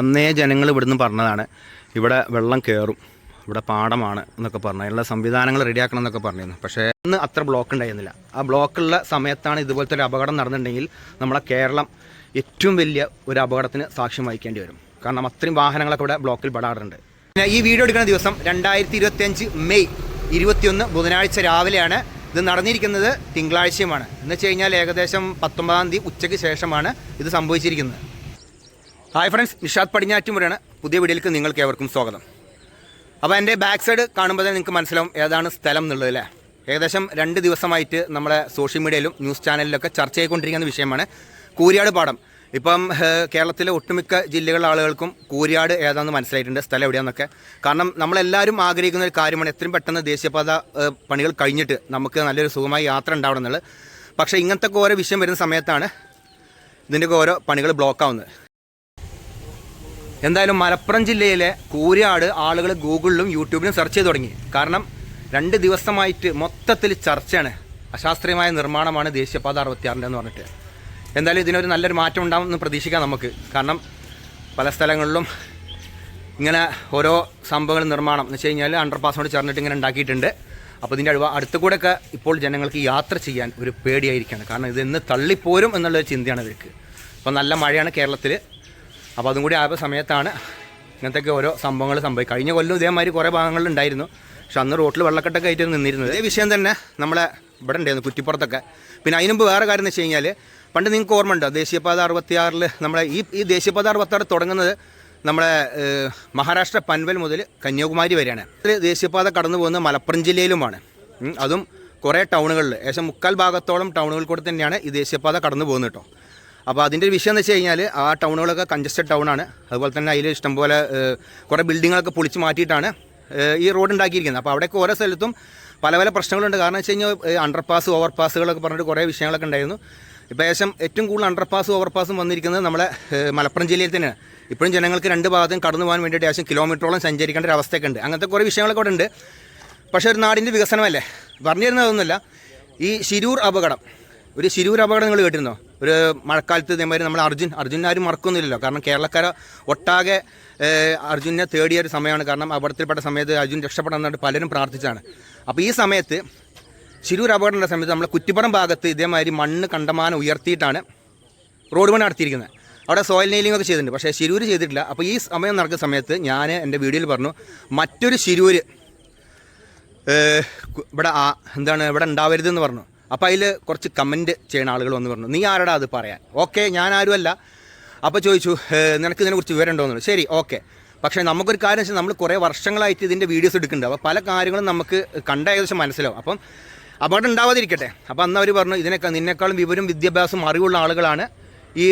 അന്നേ ജനങ്ങൾ ഇവിടുന്ന് പറഞ്ഞതാണ് ഇവിടെ വെള്ളം കയറും ഇവിടെ പാടമാണ് എന്നൊക്കെ പറഞ്ഞു. അതിനുള്ള സംവിധാനങ്ങൾ റെഡിയാക്കണം എന്നൊക്കെ പറഞ്ഞിരുന്നു. പക്ഷേ ഇന്ന് അത്ര ബ്ലോക്ക് ഉണ്ടായിരുന്നില്ല. ആ ബ്ലോക്കുള്ള സമയത്താണ് ഇതുപോലത്തെ ഒരു അപകടം നടന്നിട്ടുണ്ടെങ്കിൽ നമ്മളെ കേരളം ഏറ്റവും വലിയ ഒരു അപകടത്തിന് സാക്ഷ്യം വഹിക്കേണ്ടി വരും. കാരണം അത്രയും വാഹനങ്ങളൊക്കെ ഇവിടെ ബ്ലോക്കിൽ പെടാറുണ്ട്. പിന്നെ ഈ വീഡിയോ എടുക്കുന്ന ദിവസം രണ്ടായിരത്തി ഇരുപത്തിയഞ്ച് മെയ് ഇരുപത്തിയൊന്ന് ബുധനാഴ്ച രാവിലെയാണ് ഇത് നടന്നിരിക്കുന്നത് തിങ്കളാഴ്ചയുമാണ്. എന്ന് വെച്ച് കഴിഞ്ഞാൽ ഏകദേശം പത്തൊമ്പതാം തീയതി ഉച്ചയ്ക്ക് ശേഷമാണ് ഇത് സംഭവിച്ചിരിക്കുന്നത്. ഹായ് ഫ്രണ്ട്സ് നിഷാദ് പടിഞ്ഞാറ്റുമുറാണ് പുതിയ വീഡിയോയിലേക്ക് നിങ്ങൾക്ക് ഏവർക്കും സ്വാഗതം. അപ്പോൾ എന്റെ ബാക്ക് സൈഡ് കാണുമ്പോൾ തന്നെ നിങ്ങൾക്ക് മനസ്സിലാവും ഏതാണ് സ്ഥലം എന്നുള്ളത് അല്ലേ? ഏകദേശം രണ്ട് ദിവസമായിട്ട് നമ്മുടെ സോഷ്യൽ മീഡിയയിലും ന്യൂസ് ചാനലിലൊക്കെ ചർച്ച ചെയ്തുകൊണ്ടിരിക്കുന്ന വിഷയമാണ് കൂരിയാട് പാടം. ഇപ്പം കേരളത്തിലെ ഒട്ടുമിക്ക ജില്ലകളിലെ ആളുകൾക്കും കൂരിയാട് ഏതാണെന്ന് മനസ്സിലായിട്ടുണ്ട് സ്ഥലം എവിടെയാണെന്നൊക്കെ. കാരണം നമ്മളെല്ലാവരും ആഗ്രഹിക്കുന്ന ഒരു കാര്യമാണ് എത്രയും പെട്ടെന്ന് ദേശീയപാത പണികൾ കഴിഞ്ഞിട്ട് നമുക്ക് നല്ലൊരു സുഖമായി യാത്ര ഉണ്ടാവണം എന്നുള്ളത്. പക്ഷേ ഇങ്ങനത്തെ ഓരോ വിഷയം വരുന്ന സമയത്താണ് ഇതിന്റെയൊക്കെ ഓരോ പണികൾ ബ്ലോക്ക് ആവുന്നത്. എന്തായാലും മലപ്പുറം ജില്ലയിലെ കൂരിയാട് ആളുകൾ ഗൂഗിളിലും യൂട്യൂബിലും സെർച്ച് ചെയ്ത് തുടങ്ങി. കാരണം രണ്ട് ദിവസമായിട്ട് മൊത്തത്തിൽ ചർച്ചയാണ്. അശാസ്ത്രീയമായ നിർമ്മാണമാണ് ദേശീയപാത അറുപത്തിയാറിന്റെ എന്ന് പറഞ്ഞിട്ട്. എന്തായാലും ഇതിനൊരു നല്ലൊരു മാറ്റം ഉണ്ടാകുമെന്ന് പ്രതീക്ഷിക്കാം നമുക്ക്. കാരണം പല സ്ഥലങ്ങളിലും ഇങ്ങനെ ഓരോ സംഭവങ്ങൾ നിർമ്മാണം. എന്ന് വെച്ച് കഴിഞ്ഞാൽ അണ്ടർപാസിനോട് ചേർന്നിട്ട് ഇങ്ങനെ ഉണ്ടാക്കിയിട്ടുണ്ട്. അപ്പോൾ ഇതിന്റെ അടുവ അടുത്ത കൂടെയൊക്കെ ഇപ്പോൾ ജനങ്ങൾക്ക് യാത്ര ചെയ്യാൻ ഒരു പേടിയായിരിക്കുകയാണ് കാരണം ഇത് ഇന്ന് തള്ളിപ്പോരും എന്നുള്ളൊരു ചിന്തയാണ് ഇവർക്ക്. അപ്പോൾ നല്ല മഴയാണ് കേരളത്തിൽ അപ്പോൾ അതും കൂടി ആയ സമയത്താണ് ഇങ്ങനത്തെയൊക്കെ ഓരോ സംഭവങ്ങൾ സംഭവിക്കും കഴിഞ്ഞ കൊല്ലം ഇതേമാതിരി കുറേ ഭാഗങ്ങളിൽ ഉണ്ടായിരുന്നു. പക്ഷെ അന്ന് റോട്ടിൽ വെള്ളക്കെട്ടൊക്കെ ആയിട്ട് നിന്നിരുന്നത്. ഇതേ വിഷയം തന്നെ നമ്മളെ ഇവിടെ ഉണ്ടായിരുന്നു കുറ്റിപ്പുറത്തൊക്കെ. പിന്നെ അതിനുമ്പ് വേറെ കാര്യം എന്ന് വെച്ച് കഴിഞ്ഞാൽ പണ്ട് നിങ്ങൾക്ക് ഓർമ്മ ഉണ്ടോ ദേശീയപാത അറുപത്തിയാറിൽ നമ്മളെ ഈ ഈ ദേശീയപാത അറുപത്താറ് തുടങ്ങുന്നത് നമ്മളെ മഹാരാഷ്ട്ര പൻവൽ മുതൽ കന്യാകുമാരി വരെയാണ്. ദേശീയപാത കടന്നു പോകുന്നത് മലപ്പുറം ജില്ലയിലുമാണ്. അതും കുറേ ടൗണുകളിൽ ഏകദേശം മുക്കാൽ ഭാഗത്തോളം ടൗണുകൾ കൂടെ തന്നെയാണ് ഈ ദേശീയപാത കടന്നു പോകുന്നത് കേട്ടോ. അപ്പോൾ അതിന്റെ ഒരു വിഷയം എന്ന് വെച്ച് കഴിഞ്ഞാൽ ആ ടൗണുകളൊക്കെ കൺജസ്റ്റഡ് ടൗണാണ് അതുപോലെ തന്നെ അതിൽ ഇഷ്ടംപോലെ കുറേ ബിൽഡിങ്ങുകളൊക്കെ പൊളിച്ച് മാറ്റിയിട്ടാണ് ഈ റോഡ് ഉണ്ടാക്കിയിരിക്കുന്നത്. അപ്പോൾ അവിടെയൊക്കെ ഓരോ സ്ഥലത്തും പല പല പ്രശ്നങ്ങളുണ്ട്. കാരണം വെച്ച് കഴിഞ്ഞാൽ അണ്ടർപാസ് ഓവർപാസുകളൊക്കെ പറഞ്ഞിട്ട് കുറേ വിഷയങ്ങളൊക്കെ ഉണ്ടായിരുന്നു. ഇപ്പോൾ ഏകദേശം ഏറ്റവും കൂടുതൽ അണ്ടർപാസും ഓവർപാസും വന്നിരിക്കുന്നത് നമ്മളെ മലപ്പുറം ജില്ലയിൽ തന്നെയാണ്. ഇപ്പോഴും ജനങ്ങൾക്ക് രണ്ട് ഭാഗത്തും കടന്നു പോകാൻ വേണ്ടിയിട്ട് ഏകദേശം കിലോമീറ്ററോളം സഞ്ചരിക്കേണ്ട ഒരു അവസ്ഥയൊക്കെ ഉണ്ട് അങ്ങനത്തെ കുറേ വിഷയങ്ങളൊക്കെ ഉണ്ട് പക്ഷേ ഒരു നാടിന്റെ വികസനമല്ലേ? പറഞ്ഞു തരുന്നതൊന്നുമില്ല ഈ ശിരൂർ അപകടം. ഒരു ശിരൂർ അപകടം നിങ്ങൾ കേട്ടിരുന്നോ? ഒരു മഴക്കാലത്ത് ഇതേമാതിരി നമ്മൾ അർജുൻ അർജുൻ ആരും മറക്കൊന്നുമില്ലല്ലോ കാരണം കേരളക്കാര ഒട്ടാകെ അർജുനെ തേടിയ ഒരു സമയമാണ്. കാരണം അപകടത്തിൽപ്പെട്ട സമയത്ത് അർജുൻ രക്ഷപ്പെടാൻ പലരും പ്രാർത്ഥിച്ചാണ്. അപ്പോൾ ഈ സമയത്ത് ശിരൂർ അപകടമുള്ള സമയത്ത് നമ്മൾ കുറ്റിപ്പുറം ഭാഗത്ത് ഇതേമാതിരി മണ്ണ് കണ്ടമാനം ഉയർത്തിയിട്ടാണ് റോഡ് പണി നടത്തിയിരിക്കുന്നത്. അവിടെ സോയിൽ നെയിലിംഗ് ഒക്കെ ചെയ്തിട്ടുണ്ട്. പക്ഷേ ശിരൂർ ചെയ്തിട്ടില്ല. അപ്പോൾ ഈ സമയം നടക്കുന്ന സമയത്ത് ഞാൻ എന്റെ വീഡിയോയിൽ പറഞ്ഞു മറ്റൊരു ശിരൂർ ഇവിടെ എന്താണ് ഇവിടെ ഉണ്ടാവരുതെന്ന് പറഞ്ഞു. അപ്പോൾ അതിൽ കുറച്ച് കമന്റ് ചെയ്യുന്ന ആളുകൾ വന്ന് പറഞ്ഞു നീ ആരടാ അത് പറയാൻ? ഓക്കെ ഞാൻ ആരുമല്ല അപ്പോൾ ചോദിച്ചു "ഏഹ്, നിനക്ക് ഇതിനെക്കുറിച്ച് വിവരം ഉണ്ടോയെന്ന് ശരി ഓക്കെ. പക്ഷേ നമുക്കൊരു കാര്യം വെച്ചാൽ നമ്മൾ കുറേ വർഷങ്ങളായിട്ട് ഇതിന്റെ വീഡിയോസ് എടുക്കുന്നുണ്ട്. അപ്പോൾ പല കാര്യങ്ങളും നമുക്ക് കണ്ട ഏകദേശം മനസ്സിലാവും. അപ്പം അപകടം ഉണ്ടാവാതിരിക്കട്ടെ. അപ്പോൾ അന്ന് അവർ പറഞ്ഞു ഇതിനേക്കാൾ നിന്നേക്കാളും വിവരം വിദ്യാഭ്യാസം അറിവുള്ള ആളുകളാണ്. ഈ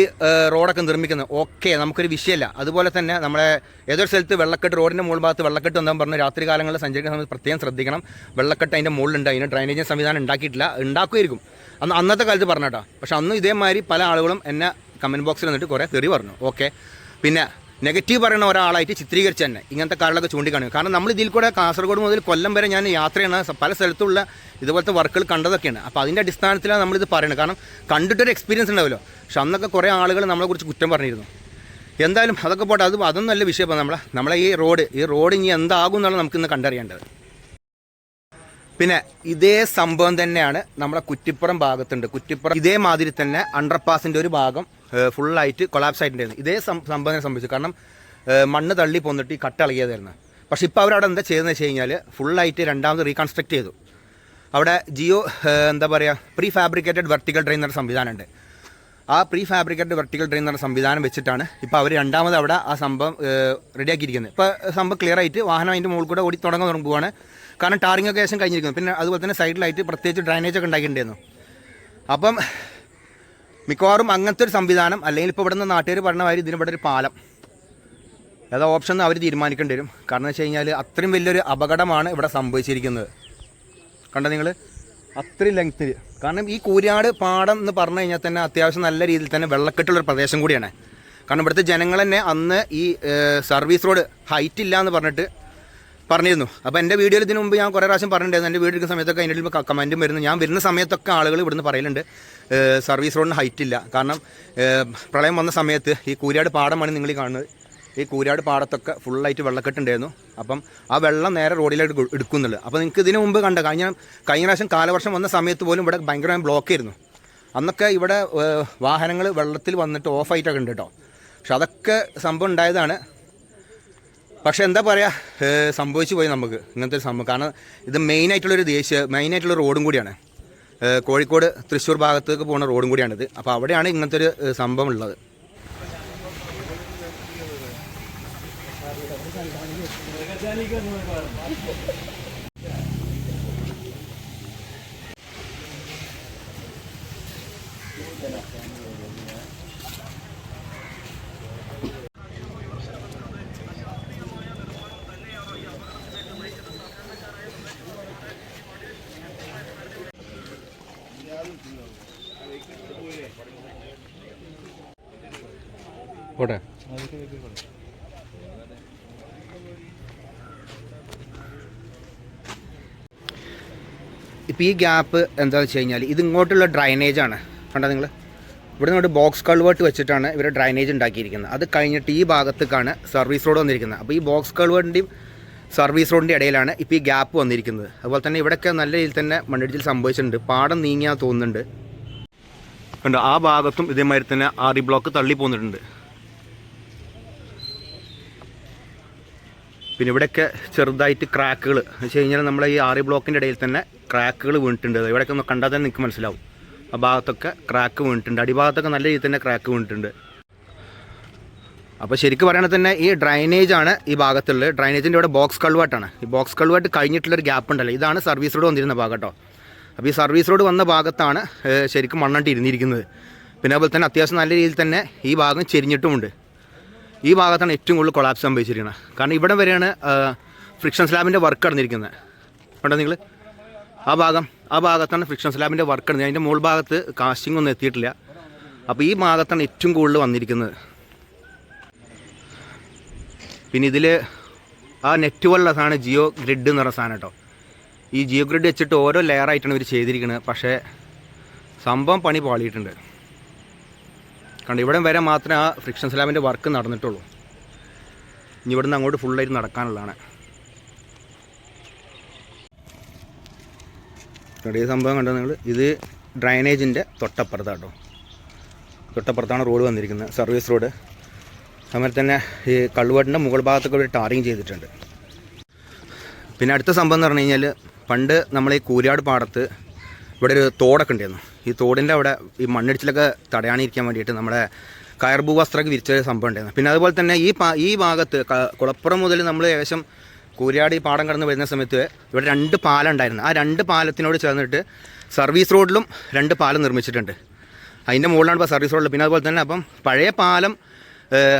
റോഡൊക്കെ നിർമ്മിക്കുന്നത് ഓക്കെ നമുക്കൊരു വിഷയമല്ല. അതുപോലെ തന്നെ നമ്മുടെ ഏതൊരു സ്ഥലത്ത് വെള്ളക്കെട്ട് റോഡിന്റെ മുകൾ ഭാഗത്ത് വെള്ളക്കെട്ട് എന്താ പറഞ്ഞാൽ രാത്രി കാലങ്ങളിൽ സഞ്ചരിക്കുന്ന സമയത്ത് പ്രത്യേകം ശ്രദ്ധിക്കണം. വെള്ളക്കെട്ട് അതിന്റെ മുകളിലുണ്ട് അതിന് ഡ്രൈനേജ് സംവിധാനം ഉണ്ടാക്കിയിട്ടില്ല ഉണ്ടാക്കുമായിരിക്കും. അന്ന് അന്നത്തെ കാലത്ത് പറഞ്ഞാട്ടോ. പക്ഷെ അന്ന് ഇതേമാതിരി പല ആളുകളും എന്നെ കമന്റ് ബോക്സിൽ വന്നിട്ട് കുറേ തെറി പറഞ്ഞു. ഓക്കെ പിന്നെ നെഗറ്റീവ് പറയുന്ന ഒരാളായിട്ട് ചിത്രീകരിച്ച് തന്നെ ഇങ്ങനത്തെ കാര്യങ്ങളൊക്കെ ചൂണ്ടിക്കാണിക്കും. കാരണം നമ്മൾ ഇതിൽ കൂടെ കാസർഗോഡ് മുതൽ കൊല്ലം വരെ ഞാൻ യാത്ര ചെയ്യണ പല സ്ഥലത്തുള്ള ഇതുപോലത്തെ വർക്കുകൾ കണ്ടതൊക്കെയാണ്. അപ്പോൾ അതിന്റെ അടിസ്ഥാനത്തിലാണ് നമ്മളിത് പറയുന്നത്. കാരണം കണ്ടിട്ടൊരു എക്സ്പീരിയൻസ് ഉണ്ടാവുമല്ലോ. പക്ഷെ അന്നൊക്കെ കുറേ ആളുകൾ നമ്മളെക്കുറിച്ച് കുറ്റം പറഞ്ഞിരുന്നു. എന്തായാലും അതൊക്കെ പോട്ടെ. അത് അതൊന്നും നല്ല വിഷയം നമ്മളെ നമ്മളെ ഈ റോഡ് ഈ റോഡ് ഇനി എന്താകും എന്നുള്ളത് നമുക്കിന്ന് കണ്ടറിയേണ്ടത്. പിന്നെ ഇതേ സംഭവം തന്നെയാണ് നമ്മുടെ കുറ്റിപ്പുറം ഭാഗത്തുണ്ട്. കുറ്റിപ്പുറം ഇതേമാതിരി തന്നെ അണ്ടർപാസിന്റെ ഒരു ഭാഗം ഫുള്ളായിട്ട് കൊളാപ്സ് ആയിട്ടുണ്ടായിരുന്നു. ഇതേ സംഭവം സംഭവിച്ചു. കാരണം മണ്ണ് തള്ളി പോന്നിട്ട് ഈ കട്ട ഇളകിയതായിരുന്നു. പക്ഷേ ഇപ്പോൾ അവരവിടെ എന്താ ചെയ്തതെന്ന് വെച്ച് കഴിഞ്ഞാൽ ഫുള്ളായിട്ട് രണ്ടാമത് റീകൺസ്ട്രക്ട് ചെയ്തു. അവിടെ ജിയോ എന്താ പറയുക പ്രീ ഫാബ്രിക്കേറ്റഡ് വെർട്ടിക്കൽ ഡ്രെയിൻ എന്നൊരു സംവിധാനമുണ്ട്. ആ പ്രീ ഫാബ്രിക്കേറ്റഡ് വെർട്ടിക്കൽ ഡ്രെയിൻ എന്നൊരു സംവിധാനം വെച്ചിട്ടാണ് ഇപ്പോൾ അവർ രണ്ടാമത് അവിടെ ആ സംഭവം റെഡിയാക്കിയിരിക്കുന്നത് ഇപ്പോൾ സംഭവം ക്ലിയർ ആയിട്ട് വാഹനം അതിന്റെ മുകളിൽ കൂടെ ഓടി തുടങ്ങാൻ തുടങ്ങുകയാണ് കാരണം ടാറിംഗ് ഒക്കെ ശേഷം കഴിഞ്ഞിരിക്കുന്നു. പിന്നെ അതുപോലെ തന്നെ സൈഡിലായിട്ട് പ്രത്യേകിച്ച് ഡ്രൈനേജ് ഒക്കെ ഉണ്ടാക്കിയിട്ടുണ്ടായിരുന്നു. അപ്പം മിക്കവാറും അങ്ങനത്തെ ഒരു സംവിധാനം അല്ലെങ്കിൽ ഇപ്പോൾ ഇവിടുന്ന് നാട്ടുകാർ പറഞ്ഞ മാതിരി ഇതിന് ഇവിടെ ഒരു പാലം. ഏതാ ഓപ്ഷൻ അവർ തീരുമാനിക്കേണ്ടി വരും. കാരണം വെച്ച് കഴിഞ്ഞാൽ അത്രയും വലിയൊരു അപകടമാണ് ഇവിടെ സംഭവിച്ചിരിക്കുന്നത്. കണ്ടോ നിങ്ങൾ അത്രയും ലെങ്ത്തിൽ കാരണം ഈ കൂരിയാട് പാടം എന്ന് പറഞ്ഞു കഴിഞ്ഞാൽ തന്നെ അത്യാവശ്യം നല്ല രീതിയിൽ തന്നെ വെള്ളക്കെട്ടുള്ളൊരു പ്രദേശം കൂടിയാണ്. കാരണം ഇവിടുത്തെ ജനങ്ങൾ തന്നെ അന്ന് ഈ സർവീസ് റോഡ് ഹൈറ്റ് ഇല്ല എന്ന് പറഞ്ഞിട്ട് പറഞ്ഞിരുന്നു. അപ്പോൾ എന്റെ വീഡിയോയിൽ ഇതിന് മുമ്പ് ഞാൻ കുറേ പ്രാവശ്യം പറഞ്ഞിട്ടുണ്ടായിരുന്നു. എന്റെ വീഡിയോ എടുക്കുന്ന സമയത്തൊക്കെ അതിന്റെ കമന്റും വരുന്നു. ഞാൻ വരുന്ന സമയത്തൊക്കെ ആളുകൾ ഇവിടുന്ന് പറയലുണ്ട്. സർവീസ് റോഡിന് ഹൈറ്റ് ഇല്ല. കാരണം പ്രളയം വന്ന സമയത്ത് ഈ കൂരിയാട് പാടമാണ് നിങ്ങൾ ഈ കാണുന്നത്. ഈ കൂരാട് പാടത്തൊക്കെ ഫുള്ളായിട്ട് വെള്ളക്കെട്ടുണ്ടായിരുന്നു അപ്പം ആ വെള്ളം നേരെ റോഡിലായിട്ട് എടു- എടുക്കുന്നുള്ളു അപ്പോൾ നിങ്ങൾക്ക് ഇതിനു മുമ്പ് കണ്ട കഴിഞ്ഞ കഴിഞ്ഞ പ്രാവശ്യം കാലവർഷം വന്ന സമയത്ത് പോലും ഇവിടെ ഭയങ്കരമായ ബ്ലോക്ക് ആയിരുന്നു. അന്നൊക്കെ ഇവിടെ വാഹനങ്ങൾ വെള്ളത്തിൽ വന്നിട്ട് ഓഫായിട്ടൊക്കെ ഉണ്ട് കേട്ടോ. പക്ഷെ അതൊക്കെ സംഭവം ഉണ്ടായതാണ്. പക്ഷെ എന്താ പറയുക സംഭവിച്ചു പോയി നമുക്ക്. ഇങ്ങനത്തെ ഒരു സംഭവം. കാരണം ഇത് മെയിനായിട്ടുള്ളൊരു ദേശീയ മെയിനായിട്ടുള്ള റോഡും കൂടിയാണ്. കോഴിക്കോട് തൃശ്ശൂർ ഭാഗത്തേക്ക് പോകുന്ന റോഡും കൂടിയാണിത്. അപ്പോൾ അവിടെയാണ് ഇങ്ങനത്തെ ഒരു സംഭവം ഉള്ളത്. പോട്ടെ ഇപ്പോൾ ഈ ഗ്യാപ്പ് എന്താണെന്ന് വെച്ച് കഴിഞ്ഞാൽ ഇത് ഇങ്ങോട്ടുള്ള ഡ്രൈനേജ് ആണ്. കണ്ടോ നിങ്ങൾ ഇവിടെ നിന്ന് ബോക്സ് കൾവേർട്ട് വെച്ചിട്ടാണ് ഇവർ ഡ്രൈനേജ് ഉണ്ടാക്കിയിരിക്കുന്നത്. അത് കഴിഞ്ഞിട്ട് ഈ ഭാഗത്തേക്കാണ് സർവീസ് റോഡ് വന്നിരിക്കുന്നത്. അപ്പോൾ ഈ ബോക്സ് കൾവേർട്ടിന്റെയും സർവീസ് റോഡിന്റെ ഇടയിലാണ് ഇപ്പോൾ ഈ ഗ്യാപ്പ് വന്നിരിക്കുന്നത്. അതുപോലെ തന്നെ ഇവിടെയൊക്കെ നല്ല രീതിയിൽ തന്നെ മണ്ണിടിച്ചിൽ സംഭവിച്ചിട്ടുണ്ട്. പാടം നീങ്ങിയാൽ തോന്നുന്നുണ്ട്. കണ്ടോ? ആ ഭാഗത്തും ഇതേമാതിരി തന്നെ ആറി ബ്ലോക്ക് തള്ളി പോന്നിട്ടുണ്ട്. പിന്നെ ഇവിടെയൊക്കെ ചെറുതായിട്ട് ക്രാക്കുകൾ എന്ന് വെച്ച് കഴിഞ്ഞാൽ നമ്മളെ ഈ ആറി ബ്ലോക്കിന്റെ ഇടയിൽ തന്നെ ക്രാക്കുകൾ വീണിട്ടുണ്ട്. ഇവിടെയൊക്കെ ഒന്ന് കണ്ടാൽ തന്നെ നിങ്ങൾക്ക് മനസ്സിലാവും. ആ ഭാഗത്തൊക്കെ ക്രാക്ക് വീണിട്ടുണ്ട്. അടിഭാഗത്തൊക്കെ നല്ല രീതിയിൽ തന്നെ ക്രാക്ക് വീണിട്ടുണ്ട്. അപ്പോൾ ശരിക്കും പറയണത് തന്നെ ഈ ഡ്രൈനേജ് ആണ് ഈ ഭാഗത്തുള്ളത്. ഡ്രൈനേജിന്റെ ഇവിടെ ബോക്സ് കൾവാട്ടാണ് ഈ ബോക്സ് കൾവാട്ട് കഴിഞ്ഞിട്ടുള്ളൊരു ഗ്യാപ്പ് ഉണ്ടല്ലോ. ഇതാണ് സർവീസ് റോഡ് വന്നിരുന്ന ഭാഗം കേട്ടോ. അപ്പോൾ ഈ സർവീസ് റോഡ് വന്ന ഭാഗത്താണ് ശരിക്കും മണ്ണായിട്ട് ഇരുന്നിരിക്കുന്നത്. പിന്നെ അതുപോലെ തന്നെ അത്യാവശ്യം നല്ല രീതിയിൽ തന്നെ ഈ ഭാഗം ചെരിഞ്ഞിട്ടുമുണ്ട്. ഈ ഭാഗത്താണ് ഏറ്റവും കൂടുതൽ കൊളാപ്സ് സംഭവിച്ചിരിക്കുന്നത് കാരണം ഇവിടെ വരെയാണ് ഫ്രിക്ഷൻ സ്ലാബിന്റെ വർക്ക് നടന്നിരിക്കുന്നത് കണ്ടോ നിങ്ങൾ ആ ഭാഗം ആ ഭാഗത്താണ് ഫ്രിക്ഷൻ സ്ലാബിന്റെ വർക്ക് നടന്നത് അതിന്റെ മുകൾ ഭാഗത്ത് കാസ്റ്റിംഗ് ഒന്നും എത്തിയിട്ടില്ല. അപ്പോൾ ഈ ഭാഗത്താണ് ഏറ്റവും കൂടുതൽ വന്നിരിക്കുന്നത്. പിന്നെ ഇതിൽ ആ നെറ്റ് പോലുള്ള സാധനം ജിയോ ഗ്രിഡ് എന്ന് പറഞ്ഞ സാധനം കേട്ടോ. ഈ ജിയോ ഗ്രിഡ് വെച്ചിട്ട് ഓരോ ലെയറായിട്ടാണ് ഇവർ ചെയ്തിരിക്കുന്നത് പക്ഷേ സംഭവം പണി പാളിയിട്ടുണ്ട്. കണ്ട് ഇവിടെ വരെ മാത്രമേ ആ ഫ്രിക്ഷൻ സ്ലാബിന്റെ വർക്ക് നടന്നിട്ടുള്ളൂ. ഇനി ഇവിടുന്ന് അങ്ങോട്ട് ഫുള്ളായിട്ട് നടക്കാനുള്ളതാണ്. ഈ സംഭവം കണ്ടോ നിങ്ങൾ ഇത് ഡ്രൈനേജിന്റെ തൊട്ടപ്പുറത്താണ് കേട്ടോ. തൊട്ടപ്പുറത്താണ് റോഡ് വന്നിരിക്കുന്നത് സർവീസ് റോഡ് അതുപോലെ തന്നെ ഈ കള്ളുവാട്ടിന്റെ മുകൾ ഭാഗത്തൊക്കെ ഒരു ടാറിങ് ചെയ്തിട്ടുണ്ട്. പിന്നെ അടുത്ത സംഭവം എന്ന് പറഞ്ഞു കഴിഞ്ഞാൽ പണ്ട് നമ്മൾ ഈ കൂരാട് പാടത്ത് ഇവിടെ ഒരു തോടൊക്കെ ഉണ്ടായിരുന്നു. ഈ തോടിന്റെ അവിടെ ഈ മണ്ണിടിച്ചിലൊക്കെ തടയാണിരിക്കാൻ വേണ്ടിയിട്ട് നമ്മുടെ കയർഭൂ വസ്ത്രമൊക്കെ വിരിച്ച സംഭവം ഉണ്ടായിരുന്നു. പിന്നെ അതുപോലെ തന്നെ ഈ ഈ ഭാഗത്ത് കുളപ്പുറം മുതൽ നമ്മൾ ഏകദേശം കൂരാട് ഈ പാടം കടന്ന് വരുന്ന സമയത്ത് ഇവിടെ രണ്ട് പാലം ഉണ്ടായിരുന്നു. ആ രണ്ട് പാലത്തിനോട് ചേർന്നിട്ട് സർവീസ് റോഡിലും രണ്ട് പാലം നിർമ്മിച്ചിട്ടുണ്ട്. അതിന്റെ മുകളിലാണ് ഇപ്പോൾ സർവീസ് റോഡിൽ പിന്നെ അതുപോലെ തന്നെ അപ്പം പഴയ പാലം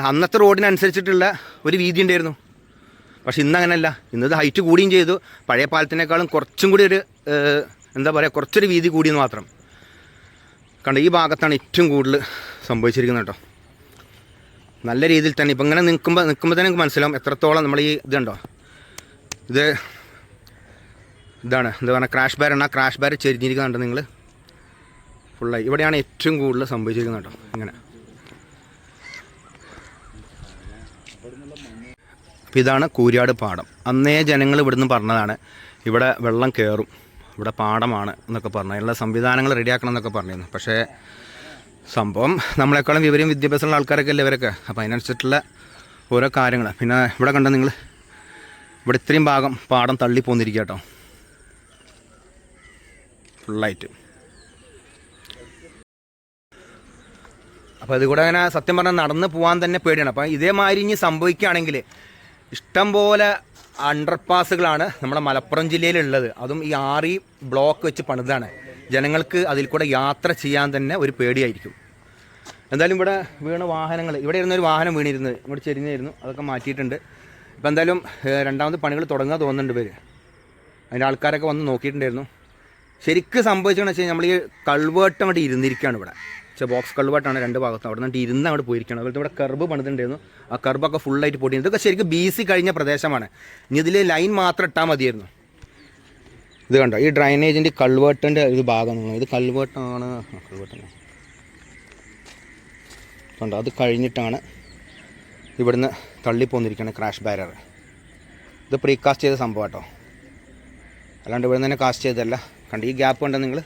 അന്നത്തെ റോഡിനനുസരിച്ചിട്ടുള്ള ഒരു വീതി ഉണ്ടായിരുന്നു. പക്ഷേ ഇന്ന് അങ്ങനെയല്ല. ഇന്നത് ഹൈറ്റ് കൂടിയും ചെയ്തു. പഴയ പാലത്തിനേക്കാളും കുറച്ചും കൂടി ഒരു എന്താ പറയുക കുറച്ചൊരു വീതി കൂടിയെന്ന് മാത്രം. കണ്ട ഈ ഭാഗത്താണ് ഏറ്റവും കൂടുതൽ സംഭവിച്ചിരിക്കുന്നത് കേട്ടോ. നല്ല രീതിയിൽ തന്നെ ഇപ്പം ഇങ്ങനെ നിൽക്കുമ്പോൾ നിൽക്കുമ്പോൾ തന്നെ മനസ്സിലാവും എത്രത്തോളം നമ്മൾ ഈ ഇതുണ്ടോ. ഇത് ഇതാണ് എന്താ പറയുക ക്രാഷ് ബാർ ആ ക്രാഷ് ബാർ ചെരിഞ്ഞിരിക്കുന്നുണ്ട് നിങ്ങൾ ഫുള്ളായി ഇവിടെയാണ് ഏറ്റവും കൂടുതൽ സംഭവിച്ചിരിക്കുന്നത് കേട്ടോ ഇങ്ങനെ. അപ്പോൾ ഇതാണ് കൂരിയാട് പാടം. അന്നേ ജനങ്ങൾ ഇവിടുന്ന് പറഞ്ഞതാണ് ഇവിടെ വെള്ളം കയറും ഇവിടെ പാടമാണ് എന്നൊക്കെ പറഞ്ഞു. അതിനുള്ള സംവിധാനങ്ങൾ റെഡിയാക്കണം എന്നൊക്കെ പറഞ്ഞിരുന്നു. പക്ഷേ സംഭവം നമ്മളെക്കാളും വിവരം വിദ്യാഭ്യാസമുള്ള ആൾക്കാരൊക്കെ അല്ലേ ഇവരൊക്കെ? അപ്പോൾ അതിനനുസരിച്ചിട്ടുള്ള ഓരോ കാര്യങ്ങൾ. പിന്നെ ഇവിടെ കണ്ട നിങ്ങൾ? ഇവിടെ ഇത്രയും ഭാഗം പാടം തള്ളി പോന്നിരിക്കുക കേട്ടോ. ഫുള്ളായിട്ട് അപ്പോൾ അതുകൂടെ അങ്ങനെ സത്യം പറഞ്ഞാൽ നടന്ന് പോകാൻ തന്നെ പേടിയാണ്. അപ്പോൾ ഇതേമാതിരി ഇനി സംഭവിക്കുകയാണെങ്കിൽ ഇഷ്ടം പോലെ അണ്ടർപാസുകളാണ് നമ്മുടെ മലപ്പുറം ജില്ലയിലുള്ളത്. അതും ഈ ആറി ബ്ലോക്ക് വെച്ച് പണിതാണ്. ജനങ്ങൾക്ക് അതിൽ കൂടെ യാത്ര ചെയ്യാൻ തന്നെ ഒരു പേടിയായിരിക്കും. എന്തായാലും ഇവിടെ വീണ വാഹനങ്ങൾ ഇവിടെ ഇരുന്നൊരു വാഹനം വീണിരുന്നത് ഇങ്ങോട്ട് ചെരിഞ്ഞായിരുന്നു അതൊക്കെ മാറ്റിയിട്ടുണ്ട്. ഇപ്പം എന്തായാലും രണ്ടാമത് പണികൾ തുടങ്ങാൻ തോന്നുന്നുണ്ട് പേര് അതിന്റെ ആൾക്കാരൊക്കെ വന്ന് നോക്കിയിട്ടുണ്ടായിരുന്നു. ശരിക്കും സംഭവിച്ചതെന്ന് വെച്ച് കഴിഞ്ഞാൽ നമ്മൾ ഈ കൾവേട്ടം അങ്ങോട്ട് ഇരുന്നിരിക്കുകയാണ് ഇവിടെ. പക്ഷേ ബോക്സ് കള്ളുപാട്ടാണ് രണ്ട് ഭാഗത്തും അവിടെ നിന്ന് ഇരുന്ന് അവിടെ പോയിരിക്കണം അതുപോലെ ഇവിടെ കർബ് പണിതുണ്ടായിരുന്നു. ആ കർബൊക്കെ ഫുള്ളായിട്ട് പൊട്ടി ഇതൊക്കെ ശരിക്കും ബി സി കഴിഞ്ഞ പ്രദേശമാണ്. ഇനി ഇതിൽ ലൈൻ മാത്രം ഇട്ടാൽ മതിയായിരുന്നു. ഇത് കണ്ടോ? ഈ ഡ്രൈനേജിന്റെ കൾവേട്ടിന്റെ ഒരു ഭാഗമാണ് ഇത് കൾവേട്ടാണ് കൾവേട്ടാണ് കണ്ടോ? അത് കഴിഞ്ഞിട്ടാണ് ഇവിടുന്ന് തള്ളിപ്പോന്നിരിക്കുകയാണ് ക്രാഷ് ബാരർ ഇത് പ്രീകാസ്റ്റ് ചെയ്ത സംഭവം കേട്ടോ. അല്ലാണ്ട് ഇവിടെ തന്നെ കാസ്റ്റ് ചെയ്തതല്ല. കണ്ട്? ഈ ഗ്യാപ്പ് കണ്ടോ നിങ്ങൾ?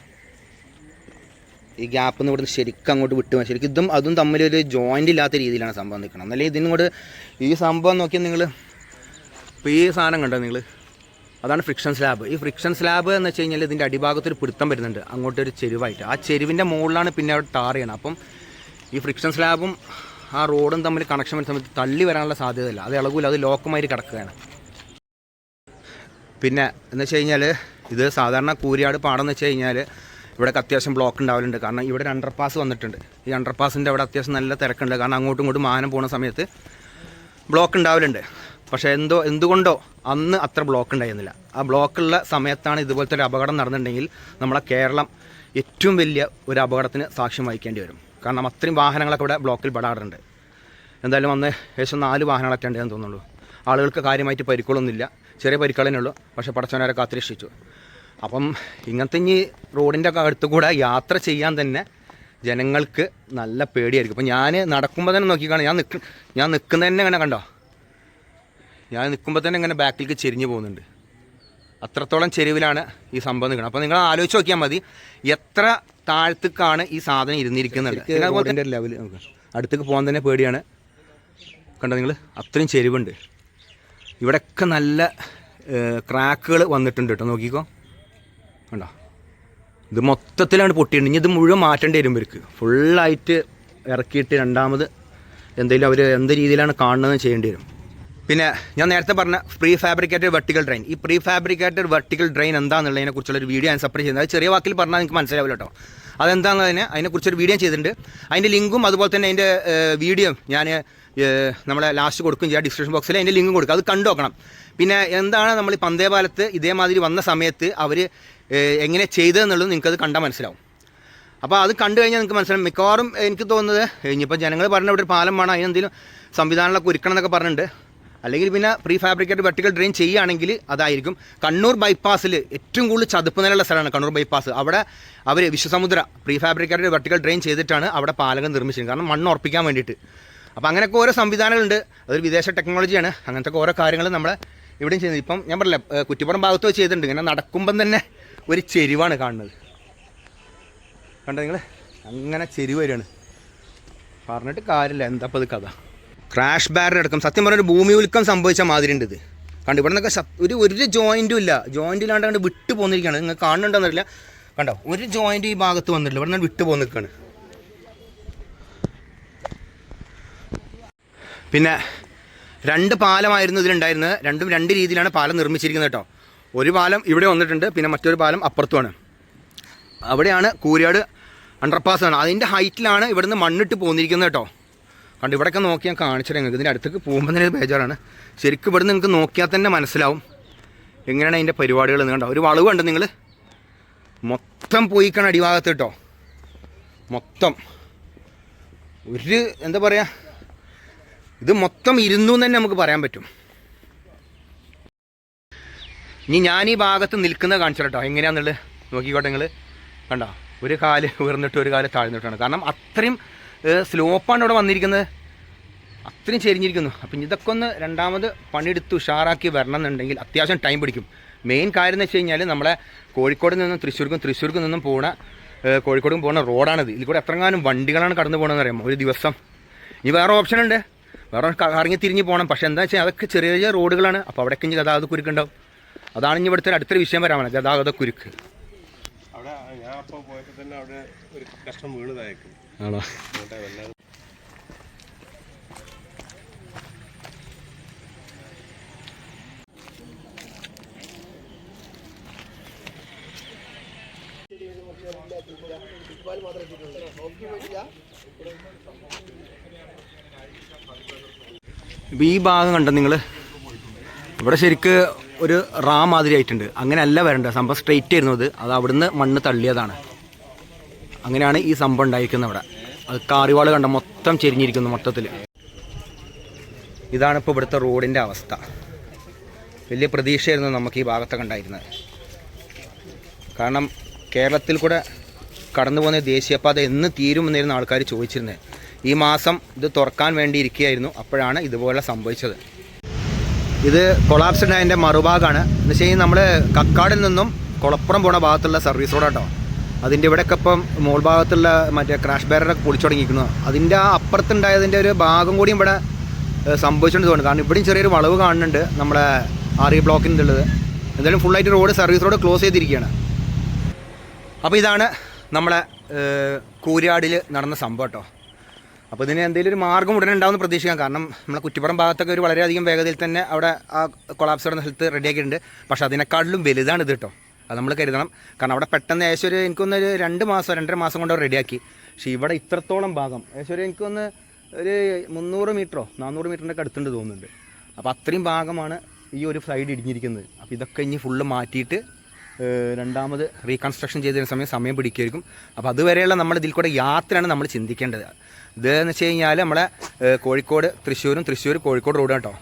ഈ ഗ്യാപ്പ് നിന്ന് ഇവിടുന്ന് ശരിക്കും അങ്ങോട്ട് വിട്ടു ശരിക്കും ഇതും അതും തമ്മിലൊരു ജോയിന്റ് ഇല്ലാത്ത രീതിയിലാണ് സംഭവം നിൽക്കുന്നത്. എന്നാലും ഇതിനും കൂടെ ഈ സംഭവം നോക്കിയാൽ നിങ്ങൾ ഇപ്പോൾ ഈ സാധനം കണ്ടോ നിങ്ങൾ അതാണ് ഫ്രിക്ഷൻ സ്ലാബ് ഈ ഫ്രിക്ഷൻ സ്ലാബ് എന്ന് വെച്ച് കഴിഞ്ഞാൽ ഇതിന്റെ അടിഭാഗത്തൊരു പിടുത്തം വരുന്നുണ്ട്. അങ്ങോട്ടൊരു ചെരുവായിട്ട്. ആ ചെരുവിന്റെ മുകളിലാണ് പിന്നെ അവിടെ ടാർ ചെയ്യണം അപ്പം ഈ ഫ്രിക്ഷൻ സ്ലാബും ആ റോഡും തമ്മിൽ കണക്ഷൻ വരുന്ന സമയത്ത് തള്ളി വരാനുള്ള സാധ്യതയില്ല. അത് ഇളകൂല അത് ലോക്കമായിട്ട് കിടക്കുകയാണ്. പിന്നെ എന്ന് വെച്ച് കഴിഞ്ഞാൽ ഇത് സാധാരണ കൂരിയാട് പാടം എന്ന് വെച്ച് കഴിഞ്ഞാൽ ഇവിടെ അത്യാവശ്യം ബ്ലോക്ക് ഉണ്ടാവലുണ്ട്. കാരണം ഇവിടെ ഒരു അണ്ടർപാസ് വന്നിട്ടുണ്ട്. ഈ അണ്ടർപാസിന്റെ അവിടെ അത്യാവശ്യം നല്ല തിരക്കുണ്ട്. കാരണം അങ്ങോട്ടും ഇങ്ങോട്ടും വാഹനം പോകുന്ന സമയത്ത് ബ്ലോക്ക് ഉണ്ടാവലുണ്ട്. പക്ഷേ എന്തോ എന്തുകൊണ്ടോ അന്ന് അത്ര ബ്ലോക്ക് ഉണ്ടായിരുന്നില്ല. ആ ബ്ലോക്കുള്ള സമയത്താണ് ഇതുപോലത്തെ ഒരു അപകടം നടന്നിട്ടുണ്ടെങ്കിൽ നമ്മളെ കേരളം ഏറ്റവും വലിയ ഒരു അപകടത്തിന് സാക്ഷ്യം വഹിക്കേണ്ടി വരും. കാരണം അത്രയും വാഹനങ്ങളൊക്കെ ഇവിടെ ബ്ലോക്കിൽ പെടാറുണ്ട്. എന്തായാലും അന്ന് ഏകദേശം നാല് വാഹനങ്ങളൊക്കെ ഉണ്ടെന്ന് തോന്നുള്ളൂ ആളുകൾക്ക് കാര്യമായിട്ട് പരിക്കുകളൊന്നുമില്ല. ചെറിയ പരിക്കുകളേ ഉള്ളൂ. പക്ഷേ പടച്ചവനവരെ കാത്തിരക്ഷിച്ചു. അപ്പം ഇങ്ങനത്തെ ഇനി റോഡിന്റെ ഒക്കെ അടുത്ത് കൂടെ യാത്ര ചെയ്യാൻ തന്നെ ജനങ്ങൾക്ക് നല്ല പേടിയായിരിക്കും. അപ്പം ഞാൻ നടക്കുമ്പോൾ തന്നെ നോക്കിക്കാണ്. ഞാൻ നിൽക്ക ഞാൻ നിൽക്കുന്നത് തന്നെ ഇങ്ങനെ കണ്ടോ? ഞാൻ നിൽക്കുമ്പോൾ തന്നെ ഇങ്ങനെ ബാക്കിലേക്ക് ചെരിഞ്ഞു പോകുന്നുണ്ട്. അത്രത്തോളം ചെരുവിലാണ് ഈ സംഭവം നിൽക്കുന്നത്. അപ്പോൾ നിങ്ങൾ ആലോചിച്ച് നോക്കിയാൽ മതി എത്ര താഴത്തേക്കാണ് ഈ സാധനം ഇരുന്നിരിക്കുന്നത്. അതിന്റെ ലെവൽ അടുത്തേക്ക് പോകാൻ തന്നെ പേടിയാണ്. കണ്ടോ നിങ്ങൾ? അത്രയും ചെരുവുണ്ട്. ഇവിടെയൊക്കെ നല്ല ക്രാക്കുകൾ വന്നിട്ടുണ്ട് കേട്ടോ. നോക്കിക്കോ. ഇത് മൊത്തത്തിലാണ് പൊട്ടിയിട്ടുണ്ട്. ഇനി ഇത് മുഴുവൻ മാറ്റേണ്ടി വരും ഇവർക്ക്. ഫുള്ളായിട്ട് ഇറക്കിയിട്ട് രണ്ടാമത് എന്തെങ്കിലും അവർ എന്ത് രീതിയിലാണ് കാണുന്നതെന്ന് ചെയ്യേണ്ടി വരും. പിന്നെ ഞാൻ നേരത്തെ പറഞ്ഞ പ്രീ ഫാബ്രിക്കേറ്റഡ് വെർട്ടിക്കൽ ഡ്രെയിൻ ഈ പ്രീ ഫാബ്രിക്കേറ്റഡ് വെർട്ടിക്കൽ ഡ്രെയിൻ എന്താണെന്നുള്ളതിനെ കുറിച്ചുള്ള ഒരു വീഡിയോ ഞാൻ സെപ്പറേറ്റ് ചെയ്യുന്നത് അത് ചെറിയ വാക്കിൽ പറഞ്ഞാൽ നിങ്ങൾക്ക് മനസ്സിലാവില്ല കേട്ടോ അതെന്താണെന്നതിന് അതിനെക്കുറിച്ചൊരു വീഡിയോ ചെയ്തിട്ടുണ്ട്. അതിന്റെ ലിങ്കും അതുപോലെ തന്നെ അതിന്റെ വീഡിയോ ഞാൻ നമ്മളെ ലാസ്റ്റ് കൊടുക്കും ചെയ്യാം. ഡിസ്ക്രിപ്ഷൻ ബോക്സിൽ അതിന്റെ ലിങ്കും കൊടുക്കും. അത് കണ്ടു നോക്കണം. പിന്നെ എന്താണ് നമ്മൾ പന്തേപാലത്ത് ഇതേമാതിരി വന്ന സമയത്ത് അവർ എങ്ങനെ ചെയ്തതെന്നുള്ളത് നിങ്ങൾക്കത് കണ്ടാൽ മനസ്സിലാവും. അപ്പോൾ അത് കണ്ടു കഴിഞ്ഞാൽ നിങ്ങൾക്ക് മനസ്സിലാവും. മിക്കവാറും എനിക്ക് തോന്നുന്നത് ഇനിയിപ്പോൾ ജനങ്ങൾ പറഞ്ഞ ഇവിടെ ഒരു പാലം വേണം അതിനെന്തെങ്കിലും സംവിധാനങ്ങളൊക്കെ ഒരുക്കണം എന്നൊക്കെ പറഞ്ഞിട്ടുണ്ട്. അല്ലെങ്കിൽ പിന്നെ പ്രീ ഫാബ്രിക്കേറ്റ് വെർട്ടിക്കൽ ഡ്രെയിൻ ചെയ്യുകയാണെങ്കിൽ അതായിരിക്കും. കണ്ണൂർ ബൈപ്പാസിൽ ഏറ്റവും കൂടുതൽ ചതുപ്പ് നിലയുള്ള സ്ഥലമാണ് കണ്ണൂർ ബൈപ്പാസ്. അവിടെ അവർ Vishwasamudra prefabricate vertical drain ചെയ്തിട്ടാണ് അവിടെ പാലകം നിർമ്മിച്ചത്. കാരണം മണ്ണ് ഉറപ്പിക്കാൻ വേണ്ടിയിട്ട്. അപ്പോൾ അങ്ങനെയൊക്കെ ഓരോ സംവിധാനങ്ങളുണ്ട്. അതൊരു വിദേശ ടെക്നോളജിയാണ്. അങ്ങനത്തെ ഓരോ കാര്യങ്ങൾ നമ്മളെ ഇവിടെയും ചെയ്യുന്നത്. ഇപ്പം ഞാൻ പറഞ്ഞില്ല കുറ്റിപ്പുറം ഭാഗത്ത് ചെയ്തിട്ടുണ്ട്. ഇങ്ങനെ നടക്കുമ്പം തന്നെ ഒരു ചെരുവാണ് കാണുന്നത്. കണ്ടോ നിങ്ങൾ അങ്ങനെ ചെരുവ് വരികയാണ്. പറഞ്ഞിട്ട് കാര്യമില്ല. എന്താ അപ്പോൾ ഇത് കഥ? ക്രാഷ് ബാരർ അടക്കം. സത്യം പറഞ്ഞ ഒരു ഭൂമി ഉൽക്കം സംഭവിച്ച മാതിരി ഉണ്ട് ഇത്. കണ്ടു ഇവിടെ നിന്നൊക്കെ ഒരു ഒരു ജോയിന്റും ഇല്ല. ജോയിന്റ് ഇല്ലാണ്ട് കണ്ട് വിട്ട് പോന്നിരിക്കുകയാണ്. നിങ്ങൾ കാണുന്നുണ്ടോന്നറിയില്ല കണ്ടോ ഒരു ജോയിന്റ് ഈ ഭാഗത്ത് വന്നിട്ടില്ല. ഇവിടെ നിന്ന് വിട്ട് പോന്നിരിക്കുകയാണ്. പിന്നെ രണ്ട് പാലമായിരുന്നു ഇതിലുണ്ടായിരുന്നത്. രണ്ടും രണ്ട് രീതിയിലാണ് പാലം നിർമ്മിച്ചിരിക്കുന്നത് കേട്ടോ. ഒരു പാലം ഇവിടെ വന്നിട്ടുണ്ട് പിന്നെ മറ്റൊരു പാലം അപ്പുറത്തുമാണ്. അവിടെയാണ് കൂരിയാട് അണ്ടർപാസ് ആണ്. അതിന്റെ ഹൈറ്റിലാണ് ഇവിടുന്ന് മണ്ണിട്ട് പോന്നിരിക്കുന്നത് കേട്ടോ. കണ്ട് ഇവിടെയൊക്കെ നോക്കി ഞാൻ കാണിച്ചിട്ട് നിങ്ങൾക്ക്. ഇതിന്റെ അടുത്തേക്ക് പോകുമ്പോൾ തന്നെ ബേജാറാണ്. ശരിക്കും ഇവിടെ നിങ്ങൾക്ക് നോക്കിയാൽ തന്നെ മനസ്സിലാവും എങ്ങനെയാണ് അതിന്റെ പരിപാടികൾ എന്ന് കണ്ടോ. ഒരു വളവ് കണ്ട് നിങ്ങൾ മൊത്തം പോയിക്കാണ് അടിഭാഗത്ത് കേട്ടോ. മൊത്തം. ഒരു എന്താ പറയുക ഇത് മൊത്തം ഇരുന്നു എന്ന് തന്നെ നമുക്ക് പറയാൻ പറ്റും. ഇനി ഞാൻ ഈ ഭാഗത്ത് നിൽക്കുന്നത് കാണിച്ചു കേട്ടോ എങ്ങനെയാണെന്നുള്ളത് നോക്കിക്കോട്ടെ നിങ്ങൾ കണ്ടോ? ഒരു കാൽ ഉയർന്നിട്ട് ഒരു കാൽ താഴ്ന്നിട്ടാണ്. കാരണം അത്രയും സ്ലോപ്പാണ് ഇവിടെ വന്നിരിക്കുന്നത്. അത്രയും ചെരിഞ്ഞിരിക്കുന്നു. അപ്പം ഇതൊക്കെ ഒന്ന് രണ്ടാമത് പണിയെടുത്ത് ഉഷാറാക്കി വരണം എന്നുണ്ടെങ്കിൽ അത്യാവശ്യം ടൈം പിടിക്കും. മെയിൻ കാര്യം എന്ന് വെച്ച് കഴിഞ്ഞാൽ നമ്മളെ കോഴിക്കോട് നിന്നും തൃശ്ശൂർക്കും തൃശ്ശൂർക്കും നിന്നും പോണ കോഴിക്കോടും പോകുന്ന റോഡാണിത്. ഇതിൽ കൂടെ എത്രങ്ങാനും വണ്ടികളാണ് കടന്നു പോകണമെന്ന് അറിയാമോ? ഒരു ദിവസം. ഇനി വേറെ ഓപ്ഷൻ ഉണ്ട്. വേറെ ഇറങ്ങി തിരിഞ്ഞ് പോകണം പക്ഷേ എന്താ വെച്ചാൽ അതൊക്കെ ചെറിയ ചെറിയ റോഡുകളാണ് അപ്പോൾ അവിടേക്ക് ഇനി ഗതാഗത കുരുക്കുണ്ടാവും. അതാണ് ഇനി ഇവിടുത്തെ അടുത്തൊരു വിഷയം വരാൻ പറഞ്ഞത് ഗതാഗത കുരുക്ക്. അവിടെ ഞാൻ അപ്പോൾ പോയപ്പോൾ തന്നെ അവിടെ ഒരു കഷ്ടം വീണതായിരിക്കും. ആണോ? ഈ ഭാഗം കണ്ടോ നിങ്ങൾ ഇവിടെ ശരിക്ക് ഒരു റാ മാതിരി ആയിട്ടുണ്ട്. അങ്ങനെയല്ല വരേണ്ടത്. സംഭവം സ്ട്രെയിറ്റ് ആയിരുന്നത് അത്. അവിടുന്ന് മണ്ണ് തള്ളിയതാണ്. അങ്ങനെയാണ് ഈ സംഭവം ഉണ്ടായിരിക്കുന്നത് അവിടെ. അത് കാറിവാൾ കണ്ട മൊത്തം ചെരിഞ്ഞിരിക്കുന്നു മൊത്തത്തിൽ ഇതാണ് ഇവിടുത്തെ റോഡിന്റെ അവസ്ഥ. വലിയ പ്രതീക്ഷയായിരുന്നു നമുക്ക് ഈ ഭാഗത്തൊക്കെ ഉണ്ടായിരുന്നത്. കാരണം കേരളത്തിൽ കൂടെ കടന്നു പോകുന്ന ദേശീയപാത എന്ന് തീരുമെന്നായിരുന്നു ആൾക്കാർ ചോദിച്ചിരുന്നത്. ഈ മാസം ഇത് തുറക്കാൻ വേണ്ടി ഇരിക്കുകയായിരുന്നു. അപ്പോഴാണ് ഇതുപോലെ സംഭവിച്ചത്. ഇത് കൊളാപ്സ്ഡ് അതിന്റെ മറുഭാഗമാണ് എന്ന് വെച്ച് കഴിഞ്ഞാൽ നമ്മൾ കക്കാടിൽ നിന്നും കുളപ്പുറം പോണ ഭാഗത്തുള്ള സർവീസ് റോഡാട്ടോ അതിന്റെ ഇവിടെയൊക്കെ ഇപ്പം മോൾ ഭാഗത്തുള്ള മറ്റേ ക്രാഷ് ബാരറൊക്കെ പൊളിച്ചു തുടങ്ങിയിരിക്കുന്നു. അതിന്റെ ആ അപ്പുറത്തുണ്ടായതിന്റെ ഒരു ഭാഗം കൂടിയും ഇവിടെ സംഭവിച്ചുകൊണ്ട് തോന്നുന്നു കാരണം ഇവിടെയും ചെറിയൊരു വളവ് കാണുന്നുണ്ട് നമ്മുടെ ആർ ഇ ബ്ലോക്കിന്റെ ഉള്ളത് എന്തായാലും ഫുള്ളായിട്ട് റോഡ് സർവീസ് റോഡ് ക്ലോസ് ചെയ്തിരിക്കുകയാണ്. അപ്പോൾ ഇതാണ് നമ്മളെ കൂരാടിൽ നടന്ന സംഭവം കേട്ടോ. അപ്പോൾ ഇതിന് എന്തെങ്കിലും ഒരു മാർഗം ഉടനെ ഉണ്ടാവുമെന്ന് പ്രതീക്ഷിക്കാം. കാരണം നമ്മളെ കുറ്റിപ്പുറം ഭാഗത്തൊക്കെ ഒരു വളരെയധികം വേഗതയിൽ തന്നെ അവിടെ ആ കൊളാപ്സ് വരുന്ന സ്ഥലത്ത് റെഡിയാക്കിയിട്ടുണ്ട് പക്ഷേ അതിനെക്കാട്ടിലും വലുതാണ് ഇത് കേട്ടോ. അത് നമ്മൾ കരുതണം. കാരണം അവിടെ പെട്ടെന്ന് ഏകദേശം ഒരു രണ്ട് മാസം രണ്ടര മാസം കൊണ്ട് റെഡിയാക്കി പക്ഷേ ഇവിടെ ഇത്രത്തോളം ഭാഗം ഏകദേശം ഒരു എനിക്കൊന്ന് ഒരു മുന്നൂറ് മീറ്ററോ നാനൂറ് മീറ്ററിന്റെ ഒക്കെ അടുത്തുണ്ട് തോന്നുന്നുണ്ട്. അപ്പോൾ അത്രയും ഭാഗമാണ് ഈ ഒരു സൈഡ് ഇടിഞ്ഞിരിക്കുന്നത്. അപ്പോൾ ഇതൊക്കെ ഇനി ഫുള്ള് മാറ്റിയിട്ട് രണ്ടാമത് റീകൺസ്ട്രക്ഷൻ ചെയ്തതിന് സമയം സമയം പിടിക്കുമായിരിക്കും. അപ്പോൾ അതുവരെയുള്ള നമ്മൾ ഇതിൽ കൂടെ യാത്രയാണ് നമ്മൾ ചിന്തിക്കേണ്ടത്. ഇത് എന്ന് വെച്ച് കഴിഞ്ഞാൽ നമ്മളെ കോഴിക്കോട് തൃശ്ശൂരും തൃശ്ശൂർ കോഴിക്കോട് റോഡ് കേട്ടോ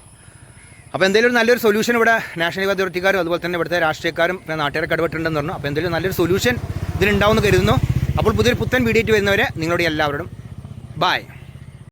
അപ്പോൾ എന്തെങ്കിലും നല്ലൊരു സൊല്യൂഷൻ ഇവിടെ നാഷണൽ അതോറിറ്റിക്കാരും അതുപോലെ തന്നെ ഇവിടുത്തെ രാഷ്ട്രീയക്കാരും പിന്നെ നാട്ടുകാരൊക്കെ ഇടപെട്ടിട്ടുണ്ടെന്ന് പറഞ്ഞു. അപ്പോൾ എന്തെങ്കിലും നല്ലൊരു സൊല്യൂഷൻ ഇതിനുണ്ടാവുമെന്ന് കരുതുന്നു. അപ്പോൾ പുതിയൊരു പുത്തൻ വീഡിയോ വരുന്നവരെ നിങ്ങളുടെ എല്ലാവരോടും ബായ്